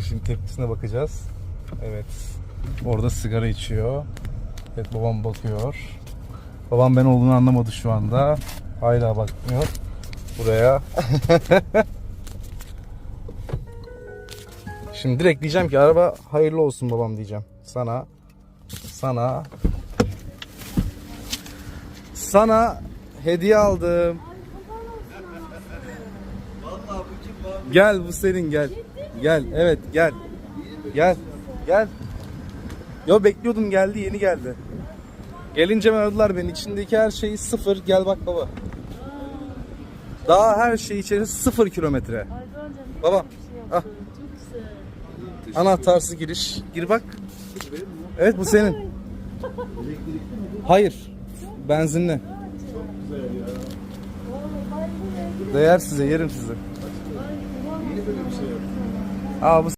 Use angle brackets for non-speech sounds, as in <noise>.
Şimdi tepkisine bakacağız. Evet. Orada sigara içiyor. Evet babam bakıyor. Babam ben olduğunu anlamadı şu anda. Hala bakmıyor. Buraya. <laughs> Şimdi direkt diyeceğim ki araba hayırlı olsun babam diyeceğim. Sana sana sana hediye aldım. Gel bu senin gel. Gel evet gel. Gel. Gel. Yo bekliyordum geldi yeni geldi. Gelince mi aradılar beni. İçindeki her şeyi sıfır. Gel bak baba. Daha her şey içerisi sıfır kilometre. Baba. Ah. Anahtarsız giriş. Gir bak. Evet bu senin. Hayır. Benzinli. Değer size, yerim sizi. Aa bu